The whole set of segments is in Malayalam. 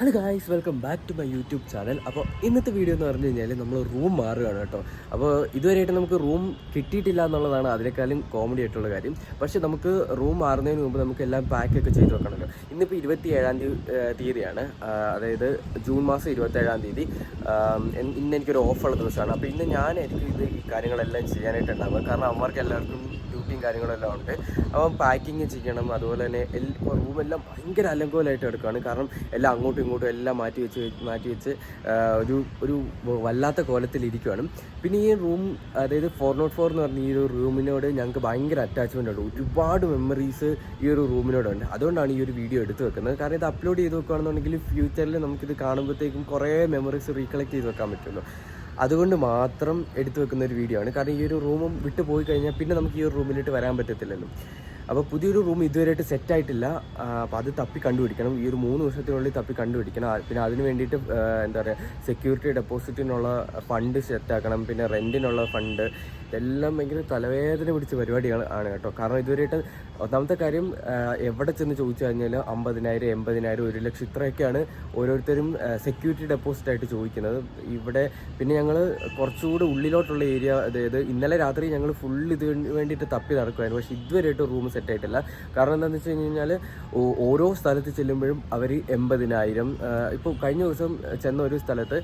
Hello guys welcome back to my YouTube channel അപ്പോൾ ഇന്നത്തെ വീഡിയോ എന്ന് പറഞ്ഞു കഴിഞ്ഞാൽ നമ്മൾ റൂം മാറുകയാണ് കേട്ടോ. അപ്പോൾ ഇതുവരെയായിട്ട് നമുക്ക് റൂം കിട്ടിയിട്ടില്ല എന്നുള്ളതാണ് അതിനേക്കാളും കോമഡി ആയിട്ടുള്ള കാര്യം. പക്ഷേ നമുക്ക് റൂം മാറുന്നതിന് മുമ്പ് നമുക്ക് എല്ലാം പാക്ക് ഒക്കെ ചെയ്ത് വെക്കണമല്ലോ. ഇന്നിപ്പോൾ ഇരുപത്തി ഏഴാം തീയതി തീയതിയാണ്. അതായത് ജൂൺ മാസം ഇരുപത്തേഴാം തീയതി. ഇന്ന് എനിക്കൊരു ഓഫുള്ള ദിവസമാണ്. അപ്പോൾ ഇന്ന് ഞാനായിരിക്കും ഇത് ഈ കാര്യങ്ങളെല്ലാം ചെയ്യാനായിട്ടുണ്ടാവുക കാരണം അമ്മമാർക്ക് എല്ലാവർക്കും ഡ്യൂട്ടിയും കാര്യങ്ങളെല്ലാം ഉണ്ട്. അപ്പം പാക്കിങ് ചെയ്യണം. അതുപോലെ തന്നെ എല്ലാം റൂമെല്ലാം ഭയങ്കര അലങ്കോലായിട്ട് എടുക്കുകയാണ് കാരണം എല്ലാം അങ്ങോട്ടും ഇങ്ങോട്ടും എല്ലാം മാറ്റി വെച്ച് മാറ്റി വെച്ച് ഒരു ഒരു വല്ലാത്ത കോലത്തിലിരിക്കുകയാണ് പിന്നെ ഈ റൂം അതായത് ഫോർ നോട്ട് ഫോർ എന്ന് പറഞ്ഞ ഈ ഒരു റൂമിനോട് ഞങ്ങൾക്ക് ഭയങ്കര അറ്റാച്ച്മെന്റ് ഉണ്ട്. ഒരുപാട് മെമ്മറീസ് ഈ ഒരു റൂമിനോടുണ്ട്. അതുകൊണ്ടാണ് ഈ ഒരു വീഡിയോ എടുത്ത് വെക്കുന്നത്. കാരണം ഇത് അപ്ലോഡ് ചെയ്ത് വെക്കുകയാണെന്നുണ്ടെങ്കിൽ ഫ്യൂച്ചറിൽ നമുക്കിത് കാണുമ്പോഴത്തേക്കും കുറേ മെമ്മറീസ് റീകളക്ട് ചെയ്ത് വെക്കാൻ പറ്റുമല്ലോ. അതുകൊണ്ട് മാത്രം എടുത്തു വെക്കുന്ന ഒരു വീഡിയോ ആണ്. കാരണം ഈ ഒരു റൂമും വിട്ടു പോയി കഴിഞ്ഞാൽ പിന്നെ നമുക്ക് ഈ ഒരു റൂമിലിട്ട് വരാൻ പറ്റത്തില്ലല്ലോ. അപ്പോൾ പുതിയൊരു റൂം ഇതുവരെയായിട്ട് സെറ്റ് ആയിട്ടില്ല അപ്പോൾ അത് തപ്പി കണ്ടുപിടിക്കണം. ഈ ഒരു മൂന്ന് വർഷത്തിനുള്ളിൽ തപ്പി കണ്ടുപിടിക്കണം. പിന്നെ അതിന് വേണ്ടിയിട്ട് എന്താ പറയുക സെക്യൂരിറ്റി ഡെപ്പോസിറ്റിനുള്ള ഫണ്ട് സെറ്റാക്കണം. പിന്നെ റെന്റിനുള്ള ഫണ്ട് ഇതെല്ലാം ഭയങ്കര തലവേദന പിടിച്ച പരിപാടിയാണ് ആണ് കേട്ടോ. കാരണം ഇതുവരെയായിട്ട് ഒന്നാമത്തെ കാര്യം എവിടെ ചെന്ന് ചോദിച്ചു കഴിഞ്ഞാൽ അമ്പതിനായിരം എൺപതിനായിരം ഒരു ലക്ഷം ഇത്രയൊക്കെയാണ് ഓരോരുത്തരും സെക്യൂരിറ്റി ഡെപ്പോസിറ്റ് ആയിട്ട് ചോദിക്കുന്നത്. ഇവിടെ പിന്നെ ഞങ്ങൾ കുറച്ചുകൂടി ഉള്ളിലോട്ടുള്ള ഏരിയ അതായത് ഇന്നലെ രാത്രി ഞങ്ങൾ ഫുൾ ഇതിന് വേണ്ടിയിട്ട് തപ്പി നടക്കുമായിരുന്നു പക്ഷേ ഇതുവരെയായിട്ട് റൂം ആയിട്ടില്ല. കാരണം എന്താണെന്ന് വെച്ച് കഴിഞ്ഞാൽ ഓരോ സ്ഥലത്ത് ചെല്ലുമ്പോഴും അവർ എൺപതിനായിരം ഇപ്പോൾ കഴിഞ്ഞ ദിവസം ചെന്ന ഒരു സ്ഥലത്ത്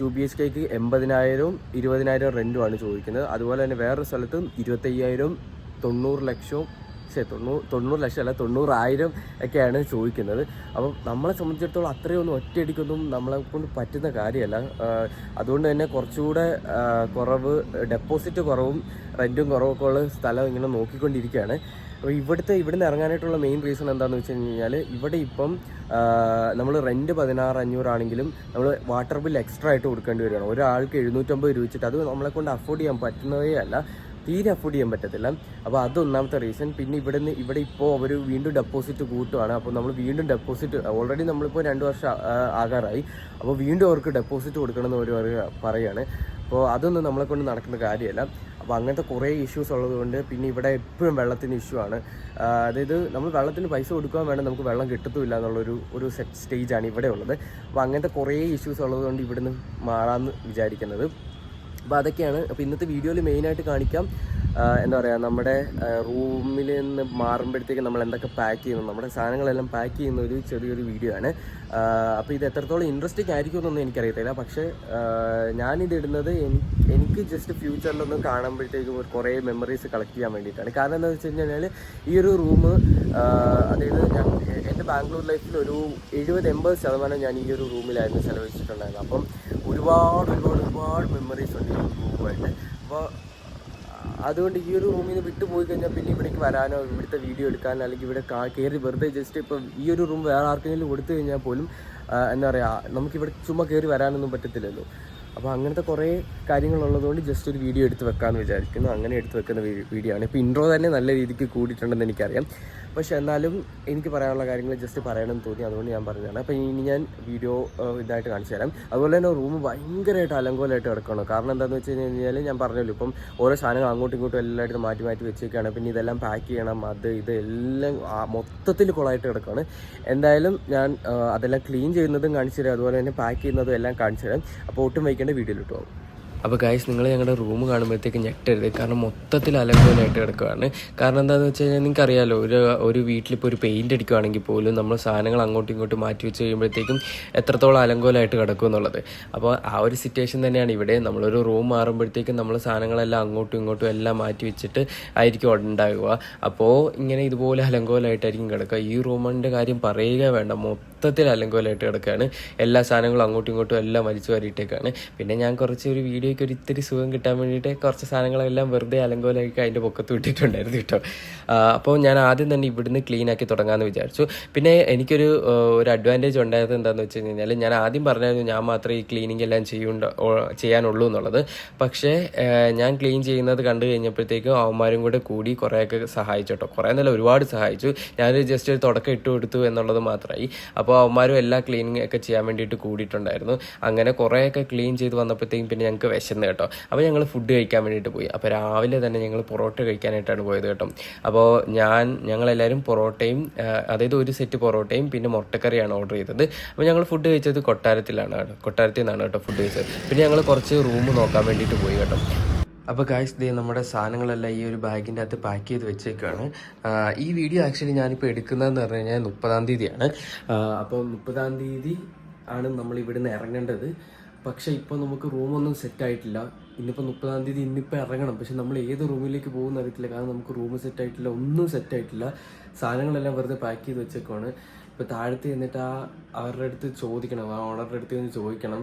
ടു ബി എച്ച് കെക്ക് എൺപതിനായിരവും ഇരുപതിനായിരം റെന്റുമാണ് ചോദിക്കുന്നത്. അതുപോലെ തന്നെ വേറൊരു സ്ഥലത്ത് ഇരുപത്തയ്യായിരവും തൊണ്ണൂറ് ലക്ഷവും പക്ഷേ തൊണ്ണൂറ് ലക്ഷം അല്ല തൊണ്ണൂറായിരം ഒക്കെയാണ് ചോദിക്കുന്നത്. അപ്പം നമ്മളെ സംബന്ധിച്ചിടത്തോളം അത്രയൊന്നും ഒറ്റയടിക്കൊന്നും നമ്മളെ കൊണ്ട് പറ്റുന്ന കാര്യമല്ല. അതുകൊണ്ട് തന്നെ കുറച്ചുകൂടെ കുറവ് ഡെപ്പോസിറ്റ് കുറവും റെന്റും കുറവൊക്കെ ഉള്ള സ്ഥലം ഇങ്ങനെ നോക്കിക്കൊണ്ടിരിക്കുകയാണ്. അപ്പോൾ ഇവിടുത്തെ ഇവിടുന്ന് ഇറങ്ങാനായിട്ടുള്ള മെയിൻ റീസൺ എന്താണെന്ന് വെച്ച് കഴിഞ്ഞാൽ ഇവിടെ ഇപ്പം നമ്മൾ റെന്റ് പതിനാറ് അഞ്ഞൂറാണെങ്കിലും നമ്മൾ വാട്ടർ ബിൽ എക്സ്ട്രാ ആയിട്ട് കൊടുക്കേണ്ടി വരികയാണ്. ഒരാൾക്ക് എഴുന്നൂറ്റമ്പത് രൂപ വെച്ചിട്ട് അത് നമ്മളെ കൊണ്ട് അഫോർഡ് ചെയ്യാൻ പറ്റുന്നതേ അല്ല തീരെ അഫോർഡ് ചെയ്യാൻ പറ്റത്തില്ല. അപ്പോൾ അത് ഒന്നാമത്തെ റീസൺ പിന്നെ ഇവിടെ നിന്ന് ഇവിടെ ഇപ്പോൾ അവർ വീണ്ടും ഡെപ്പോസിറ്റ് കൂട്ടുവാണ്. അപ്പോൾ നമ്മൾ വീണ്ടും ഡെപ്പോസിറ്റ് ഓൾറെഡി നമ്മളിപ്പോൾ രണ്ട് വർഷം ആകാറായി. അപ്പോൾ വീണ്ടും അവർക്ക് ഡെപ്പോസിറ്റ് കൊടുക്കണമെന്ന് അവർ പറയുക- പറയുകയാണ് അപ്പോൾ അതൊന്നും നമ്മളെ കൊണ്ട് നടക്കുന്ന കാര്യമല്ല. അപ്പോൾ അങ്ങനത്തെ കുറേ ഇഷ്യൂസ് ഉള്ളതുകൊണ്ട് പിന്നെ ഇവിടെ എപ്പോഴും വെള്ളത്തിന് ഇഷ്യൂ ആണ്. അതായത് നമ്മൾ വെള്ളത്തിന് പൈസ കൊടുക്കാൻ വേണം നമുക്ക് വെള്ളം കിട്ടത്തുമില്ല എന്നുള്ളൊരു ഒരു സെറ്റ് സ്റ്റേജാണ് ഇവിടെ ഉള്ളത്. അപ്പോൾ അങ്ങനത്തെ കുറേ ഇഷ്യൂസ് ഉള്ളതുകൊണ്ട് ഇവിടുന്ന് മാറാമെന്ന് വിചാരിക്കുന്നത്. അപ്പോൾ അതൊക്കെയാണ്. അപ്പോൾ ഇന്നത്തെ വീഡിയോയിൽ മെയിനായിട്ട് കാണിക്കാം. എന്താ പറയുക നമ്മുടെ റൂമിൽ നിന്ന് മാറുമ്പോഴത്തേക്ക് നമ്മൾ എന്തൊക്കെ പാക്ക് ചെയ്യുന്നു നമ്മുടെ സാധനങ്ങളെല്ലാം പാക്ക് ചെയ്യുന്ന ഒരു ചെറിയൊരു വീഡിയോ ആണ്. അപ്പോൾ ഇത് എത്രത്തോളം ഇൻട്രസ്റ്റിംഗ് ആയിരിക്കുമെന്നൊന്നും എനിക്കറിയത്തില്ല. പക്ഷേ ഞാനിത് ഇടുന്നത് എനിക്ക് ജസ്റ്റ് ഫ്യൂച്ചറിലൊന്നും കാണുമ്പോഴത്തേക്കും ഒരു കുറേ മെമ്മറീസ് കളക്ട് ചെയ്യാൻ വേണ്ടിയിട്ടാണ്. കാരണം എന്താണെന്ന് വെച്ച് കഴിഞ്ഞാൽ ഈ ഒരു റൂം അതായത് ഞാൻ എന്റെ ബാംഗ്ലൂർ ലൈഫിൽ ഒരു എഴുപത് എൺപത് ശതമാനം ഞാൻ ഈ ഒരു റൂമിലായിരുന്നു ചിലവഴിച്ചിട്ടുണ്ടായിരുന്നത്. അപ്പം ഒരുപാട് ഒരുപാട് ഒരുപാട് മെമ്മറീസ് ഉണ്ട് ഈ റൂമുമായിട്ട് അപ്പോൾ അതുകൊണ്ട് ഈ ഒരു റൂമിൽ നിന്ന് വിട്ടു പോയി കഴിഞ്ഞാൽ പിന്നെ ഇവിടേക്ക് വരാനോ ഇവിടുത്തെ വീഡിയോ എടുക്കാനോ അല്ലെങ്കിൽ ഇവിടെ കയറി വെറുതെ ജസ്റ്റ് ഇപ്പം ഈ ഒരു റൂം വേറെ ആർക്കെങ്കിലും കൊടുത്തു കഴിഞ്ഞാൽ പോലും എന്താ പറയുക നമുക്കിവിടെ ചുമ്മാ കയറി വരാനൊന്നും പറ്റത്തില്ലല്ലോ. അപ്പോൾ അങ്ങനത്തെ കുറേ കാര്യങ്ങളുള്ളതുകൊണ്ട് ജസ്റ്റ് ഒരു വീഡിയോ എടുത്ത് വെക്കാമെന്ന് വിചാരിക്കുന്നു. അങ്ങനെ എടുത്ത് വെക്കുന്ന വീഡിയോ ആണ്. ഇപ്പോൾ ഇൻട്രോ തന്നെ നല്ല രീതിക്ക് കൂടിയിട്ടുണ്ടെന്ന് എനിക്കറിയാം. പക്ഷേ എന്നാലും എനിക്ക് പറയാനുള്ള കാര്യങ്ങൾ ജസ്റ്റ് പറയണമെന്ന് തോന്നി. അതുകൊണ്ട് ഞാൻ പറഞ്ഞതാണ്. അപ്പോൾ ഇനി ഞാൻ വീഡിയോ ഇതായിട്ട് കാണിച്ചു തരാം. അതുപോലെ തന്നെ റൂം ഭയങ്കരമായിട്ട് അലങ്കോലമായിട്ട് കിടക്കണം കാരണം എന്താണെന്ന് വെച്ച് കഴിഞ്ഞാൽ ഞാൻ പറഞ്ഞല്ലോ ഇപ്പം ഓരോ സാധനങ്ങൾ അങ്ങോട്ടും ഇങ്ങോട്ടും എല്ലായിടത്തും മാറ്റി മാറ്റി വെച്ചേക്കാണ്. പിന്നെ ഇതെല്ലാം പാക്ക് ചെയ്യണം അത് ഇത് എല്ലാം മൊത്തത്തിൽ കുളമായിട്ട് കിടക്കുകയാണ് എന്തായാലും ഞാൻ അതെല്ലാം ക്ലീൻ ചെയ്യുന്നതും കാണിച്ചു തരാം. അതുപോലെ തന്നെ പാക്ക് ചെയ്യുന്നതും എല്ലാം കാണിച്ചു തരാം. അപ്പോൾ ഒട്ടും വയ്ക്കേണ്ട വീഡിയോയിൽ ഇട്ടു അപ്പോൾ ഗൈസ് നിങ്ങൾ ഞങ്ങളുടെ റൂം കാണുമ്പോഴത്തേക്ക് ഞെട്ടരുത്. കാരണം മൊത്തത്തിൽ അലങ്കോലായിട്ട് കിടക്കുകയാണ് കാരണം എന്താണെന്ന് വെച്ച് കഴിഞ്ഞാൽ നിങ്ങൾക്ക് അറിയാലോ ഒരു ഒരു വീട്ടിലിപ്പോൾ ഒരു പെയിന്റ് അടിക്കുകയാണെങ്കിൽ പോലും നമ്മൾ സാധനങ്ങൾ അങ്ങോട്ടും ഇങ്ങോട്ടും മാറ്റി വെച്ച് കഴിയുമ്പോഴത്തേക്കും എത്രത്തോളം അലങ്കോലായിട്ട് കിടക്കും എന്നുള്ളത്. അപ്പോൾ ആ ഒരു സിറ്റുവേഷൻ തന്നെയാണ് ഇവിടെ. നമ്മളൊരു റൂം മാറുമ്പോഴത്തേക്കും നമ്മൾ സാധനങ്ങളെല്ലാം അങ്ങോട്ടും ഇങ്ങോട്ടും എല്ലാം മാറ്റി വെച്ചിട്ട് ആയിരിക്കും ഉണ്ടാകുക അപ്പോൾ ഇങ്ങനെ ഇതുപോലെ അലങ്കോലമായിട്ടായിരിക്കും കിടക്കുക. ഈ റൂമിന്റെ കാര്യം പറയുക വേണ്ട. മൊത്തത്തിൽ അലങ്കോലായിട്ട് കിടക്കുകയാണ്. എല്ലാ സാധനങ്ങളും അങ്ങോട്ടും ഇങ്ങോട്ടും എല്ലാം വലിച്ചു വാരിയിട്ടേക്കാണ്. പിന്നെ ഞാൻ കുറച്ച് ഒരു വീഡിയോയ്ക്ക് ഒരു ഇത്തിരി സുഖം കിട്ടാൻ വേണ്ടിയിട്ട് കുറച്ച് സാധനങ്ങളെല്ലാം വെറുതെ അലങ്കോലൊക്കെ അതിന്റെ പൊക്കത്ത് വിട്ടിട്ടുണ്ടായിരുന്നു കേട്ടോ. അപ്പോൾ ഞാൻ ആദ്യം തന്നെ ഇവിടുന്ന് ക്ലീൻ ആക്കി തുടങ്ങാമെന്ന് വിചാരിച്ചു. പിന്നെ എനിക്കൊരു ഒരു അഡ്വാന്റേജ് ഉണ്ടായത് എന്താണെന്ന് വെച്ച് കഴിഞ്ഞാൽ ഞാൻ ആദ്യം പറഞ്ഞായിരുന്നു ഞാൻ മാത്രമേ ഈ ക്ലീനിങ് എല്ലാം ചെയ്യുണ്ട ചെയ്യാനുള്ളൂ എന്നുള്ളത്. പക്ഷേ ഞാൻ ക്ലീൻ ചെയ്യുന്നത് കണ്ടു കഴിഞ്ഞപ്പോഴത്തേക്കും അവന്മാരും കൂടെ കൂടി കുറേയൊക്കെ സഹായിച്ചു കേട്ടോ. കുറേ നല്ല ഒരുപാട് സഹായിച്ചു. ഞാനൊരു ജസ്റ്റ് ഒരു തുടക്കം ഇട്ട് കൊടുത്തു എന്നുള്ളത് മാത്രമായി. അപ്പോൾ അവന്മാരും എല്ലാ ക്ലീനിങ് ഒക്കെ ചെയ്യാൻ വേണ്ടിയിട്ട് കൂടിയിട്ടുണ്ടായിരുന്നു. അങ്ങനെ കുറേയൊക്കെ ക്ലീൻ ചെയ്ത് വന്നപ്പോഴത്തേക്കും പിന്നെ ഞങ്ങൾക്ക് വിശന്ന് കേട്ടോ. അപ്പോൾ ഞങ്ങൾ ഫുഡ് കഴിക്കാൻ വേണ്ടിയിട്ട് പോയി. അപ്പോൾ രാവിലെ തന്നെ ഞങ്ങൾ പൊറോട്ട കഴിക്കാനായിട്ടാണ് പോയത് കേട്ടോ. അപ്പോൾ ഞാൻ ഞങ്ങളെല്ലാവരും പൊറോട്ടയും അതായത് ഒരു സെറ്റ് പൊറോട്ടയും പിന്നെ മുട്ടക്കറിയാണ് ഓർഡർ ചെയ്തത്. അപ്പോൾ ഞങ്ങൾ ഫുഡ് കഴിച്ചത് കൊട്ടാരത്തിലാണ് കേട്ടോ. കൊട്ടാരത്തിൽ നിന്നാണ് കേട്ടോ ഫുഡ് കഴിച്ചത്. പിന്നെ ഞങ്ങൾ കുറച്ച് റൂം നോക്കാൻ വേണ്ടിയിട്ട് പോയി കേട്ടോ. അപ്പോൾ ഗായ്സ് ദേ നമ്മുടെ സാധനങ്ങളെല്ലാം ഈ ഒരു ബാഗിന്റെ അകത്ത് പാക്ക് ചെയ്ത് വെച്ചേക്കാണ്. ഈ വീഡിയോ ആക്ച്വലി ഞാനിപ്പോൾ എടുക്കുന്നതെന്ന് പറഞ്ഞു കഴിഞ്ഞാൽ മുപ്പതാം തീയതിയാണ്. അപ്പോൾ മുപ്പതാം തീയതി ആണ് നമ്മൾ ഇവിടുന്ന് ഇറങ്ങേണ്ടത്. പക്ഷേ ഇപ്പോൾ നമുക്ക് റൂമൊന്നും സെറ്റ് ആയിട്ടില്ല ഇന്നിപ്പോൾ മുപ്പതാം തീയതി ഇന്നിപ്പോൾ ഇറങ്ങണം. പക്ഷെ നമ്മൾ ഏത് റൂമിലേക്ക് പോകുമെന്ന് അറിയത്തില്ല. കാരണം നമുക്ക് റൂം സെറ്റ് ആയിട്ടില്ല ഒന്നും സെറ്റ് ആയിട്ടില്ല സാധനങ്ങളെല്ലാം വെറുതെ പാക്ക് ചെയ്ത് വെച്ചേക്കുവാണ്. ഇപ്പോൾ താഴത്ത് ചെന്നിട്ട് ആ അവരുടെ അടുത്ത് ചോദിക്കണം. ആ ഓണറുടെ അടുത്ത് ഒന്ന് ചോദിക്കണം.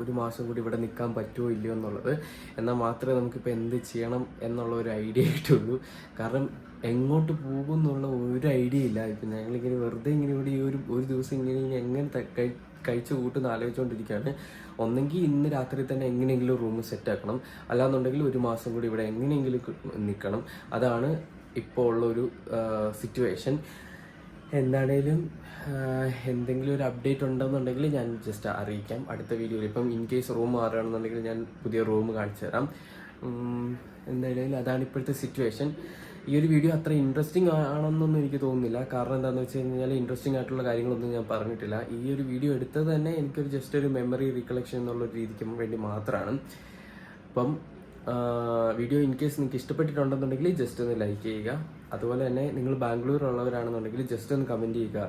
ഒരു മാസം കൂടി ഇവിടെ നിൽക്കാൻ പറ്റുമോ ഇല്ലയോ എന്നുള്ളത്. എന്നാൽ മാത്രമേ നമുക്കിപ്പോൾ എന്ത് ചെയ്യണം എന്നുള്ള ഒരു ഐഡിയ ആയിട്ടുള്ളൂ കാരണം എങ്ങോട്ട് പോകും എന്നുള്ള ഒരു ഐഡിയ ഇല്ല. ഇപ്പം ഞങ്ങളിങ്ങനെ വെറുതെ ഇങ്ങനെ ഇവിടെ ഈ ഒരു ഒരു ദിവസം ഇങ്ങനെ ഇനി എങ്ങനെ കഴിച്ചു കൂട്ടുന്ന ആലോചിച്ചുകൊണ്ടിരിക്കുകയാണ് ഒന്നെങ്കിൽ ഇന്ന് രാത്രി തന്നെ എങ്ങനെയെങ്കിലും റൂം സെറ്റ് ആക്കണം. അല്ലാന്നുണ്ടെങ്കിൽ ഒരു മാസം കൂടി ഇവിടെ എങ്ങനെയെങ്കിലും നിൽക്കണം അതാണ് ഇപ്പോൾ ഉള്ളൊരു സിറ്റുവേഷൻ എന്താണേലും എന്തെങ്കിലും ഒരു അപ്ഡേറ്റ് ഉണ്ടെന്നുണ്ടെങ്കിൽ ഞാൻ ജസ്റ്റ് അറിയിക്കാം. അടുത്ത വീഡിയോയിൽ ഇപ്പം ഇൻ കേസ് റൂം മാറുകയാണെന്നുണ്ടെങ്കിൽ ഞാൻ പുതിയ റൂം കാണിച്ചു തരാം എന്തായാലും അതാണ് ഇപ്പോഴത്തെ സിറ്റുവേഷൻ ഈ ഒരു വീഡിയോ അത്ര ഇൻട്രസ്റ്റിംഗ് ആണെന്നൊന്നും എനിക്ക് തോന്നുന്നില്ല. കാരണം എന്താണെന്ന് വെച്ച് കഴിഞ്ഞാൽ ഇൻട്രസ്റ്റിംഗ് ആയിട്ടുള്ള കാര്യങ്ങളൊന്നും ഞാൻ പറഞ്ഞിട്ടില്ല. ഈ ഒരു വീഡിയോ എടുത്തത് തന്നെ എനിക്കൊരു ജസ്റ്റ് ഒരു മെമ്മറി റീകളക്ഷൻ എന്നുള്ള രീതിക്ക് വേണ്ടി മാത്രമാണ് അപ്പം വീഡിയോ ഇൻ കേസ് നിങ്ങൾക്ക് ഇഷ്ടപ്പെട്ടിട്ടുണ്ടെന്നുണ്ടെങ്കിൽ ജസ്റ്റ് ഒന്ന് ലൈക്ക് ചെയ്യുക. അതുപോലെ തന്നെ നിങ്ങൾ ബാംഗ്ലൂർ ഉള്ളവരാണെന്നുണ്ടെങ്കിൽ ജസ്റ്റ് ഒന്ന് കമന്റ് ചെയ്യുക.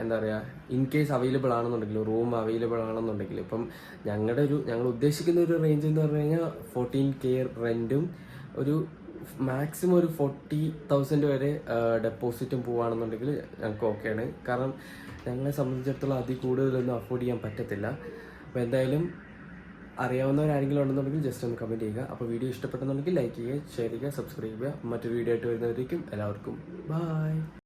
എന്താ പറയുക ഇൻ കേസ് അവൈലബിൾ ആണെന്നുണ്ടെങ്കിൽ റൂം അവൈലബിൾ ആണെന്നുണ്ടെങ്കിൽ. ഇപ്പം ഞങ്ങളുടെ ഒരു ഞങ്ങൾ ഉദ്ദേശിക്കുന്ന ഒരു റേഞ്ച് എന്ന് പറഞ്ഞു കഴിഞ്ഞാൽ ഫോർട്ടീൻ കെ റെന്റും ഒരു മാക്സിമം ഒരു ഫോർട്ടി തൗസൻഡ് വരെ ഡെപ്പോസിറ്റും പോവുകയാണെന്നുണ്ടെങ്കിൽ ഞങ്ങൾക്ക് ഓക്കെയാണ് കാരണം ഞങ്ങളെ സംബന്ധിച്ചിടത്തോളം അതിൽ കൂടുതലൊന്നും അഫോർഡ് ചെയ്യാൻ പറ്റത്തില്ല. അപ്പോൾ എന്തായാലും അറിയാവുന്നവരാരെങ്കിലും ഉണ്ടെന്നുണ്ടെങ്കിൽ ജസ്റ്റ് ഒന്ന് കമന്റ് ചെയ്യുക. അപ്പോൾ വീഡിയോ ഇഷ്ടപ്പെട്ടെന്നുണ്ടെങ്കിൽ ലൈക്ക് ചെയ്യുക ഷെയർ ചെയ്യുക സബ്സ്ക്രൈബ് ചെയ്യുക. മറ്റൊരു വീഡിയോ ആയിട്ട് വരുന്നവരേക്കും എല്ലാവർക്കും ബൈ